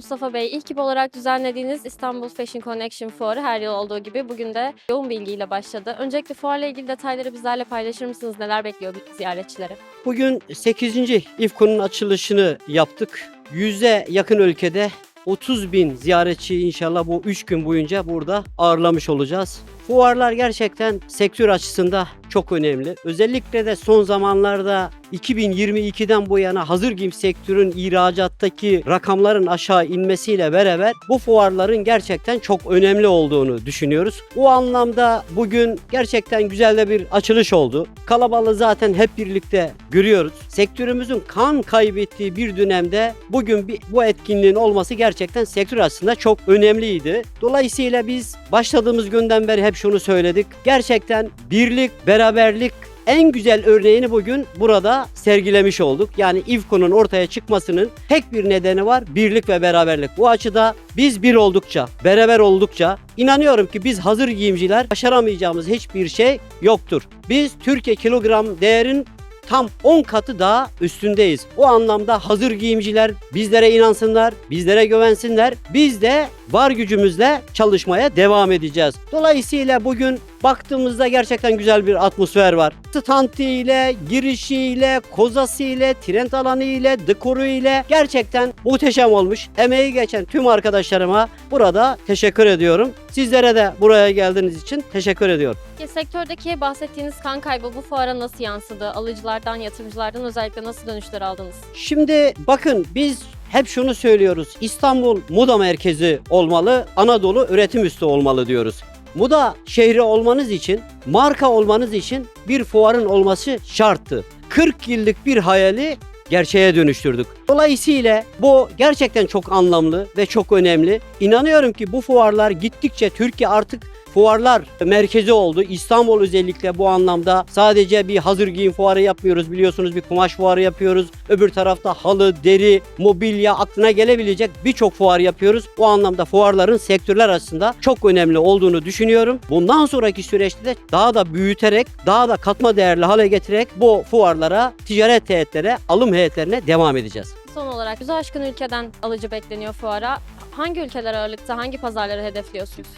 Mustafa Bey, ilk olarak düzenlediğiniz İstanbul Fashion Connection Fuarı her yıl olduğu gibi bugün de yoğun bilgiyle başladı. Öncelikle fuarla ilgili detayları bizlerle paylaşır mısınız? Neler bekliyor ziyaretçileri? Bugün 8. İFKO'nun açılışını yaptık. Yüze yakın ülkede 30 bin ziyaretçi inşallah bu 3 gün boyunca burada ağırlamış olacağız. Fuarlar gerçekten sektör açısında çok önemli. Özellikle de son zamanlarda 2022'den bu yana hazır giyim sektörün ihracattaki rakamların aşağı inmesiyle beraber bu fuarların gerçekten çok önemli olduğunu düşünüyoruz. Bu anlamda bugün gerçekten güzel de bir açılış oldu. Kalabalığı zaten hep birlikte görüyoruz. Sektörümüzün kan kaybettiği bir dönemde bugün bir, bu etkinliğin olması gerçekten sektör açısından çok önemliydi. Dolayısıyla biz başladığımız günden beri hep şunu söyledik. Gerçekten birlik, beraberlik en güzel örneğini bugün burada sergilemiş olduk. Yani İFKO'nun ortaya çıkmasının tek bir nedeni var. Birlik ve beraberlik. Bu açıda biz bir oldukça, beraber oldukça inanıyorum ki biz hazır giyimciler başaramayacağımız hiçbir şey yoktur. Biz Türkiye kilogram değerin tam 10 katı daha üstündeyiz. O anlamda hazır giyimciler bizlere inansınlar, bizlere güvensinler. Biz de var gücümüzle çalışmaya devam edeceğiz. Dolayısıyla bugün baktığımızda gerçekten güzel bir atmosfer var. Standı ile, girişiyle, kozası ile, trend alanı ile, dekoru ile gerçekten muhteşem olmuş. Emeği geçen tüm arkadaşlarıma burada teşekkür ediyorum. Sizlere de buraya geldiğiniz için teşekkür ediyorum. Peki, sektördeki bahsettiğiniz kan kaybı bu fuara nasıl yansıdı? Alıcılardan, yatırımcılardan özellikle nasıl dönüşler aldınız? Şimdi bakın biz hep şunu söylüyoruz. İstanbul moda merkezi olmalı, Anadolu üretim üstü olmalı diyoruz. Moda şehri olmanız için, marka olmanız için bir fuarın olması şarttı. 40 yıllık bir hayali gerçeğe dönüştürdük. Dolayısıyla bu gerçekten çok anlamlı ve çok önemli. İnanıyorum ki bu fuarlar gittikçe Türkiye artık fuarlar merkezi oldu. İstanbul özellikle bu anlamda sadece bir hazır giyim fuarı yapmıyoruz biliyorsunuz bir kumaş fuarı yapıyoruz. Öbür tarafta halı, deri, mobilya aklına gelebilecek birçok fuar yapıyoruz. Bu anlamda fuarların sektörler arasında çok önemli olduğunu düşünüyorum. Bundan sonraki süreçte de daha da büyüterek, daha da katma değerli hale getirerek bu fuarlara, ticaret heyetlere, alım heyetlerine devam edeceğiz. Son olarak yüzü aşkın ülkeden alıcı bekleniyor fuara. Hangi ülkeler ağırlıkta, hangi pazarları hedefliyorsunuz?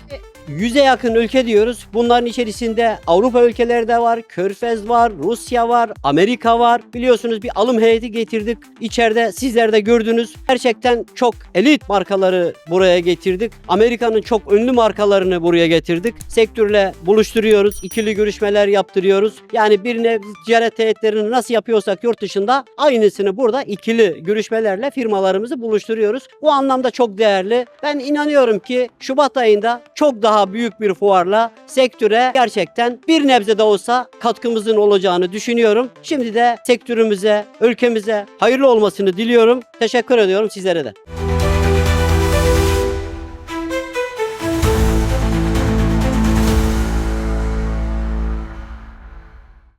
Yüze yakın ülke diyoruz. Bunların içerisinde Avrupa ülkeleri de var, Körfez var, Rusya var, Amerika var. Biliyorsunuz bir alım heyeti getirdik. İçeride sizler de gördünüz. Gerçekten çok elit markaları buraya getirdik. Amerika'nın çok ünlü markalarını buraya getirdik. Sektörle buluşturuyoruz. ikili görüşmeler yaptırıyoruz. Yani bir nevi ticaret heyetlerini nasıl yapıyorsak yurt dışında aynısını burada ikili görüşmelerle firmalarımızı buluşturuyoruz. Bu anlamda çok değerli. Ben inanıyorum ki Şubat ayında çok daha büyük bir fuarla sektöre gerçekten bir nebze de olsa katkımızın olacağını düşünüyorum. Şimdi de sektörümüze, ülkemize hayırlı olmasını diliyorum. Teşekkür ediyorum sizlere de.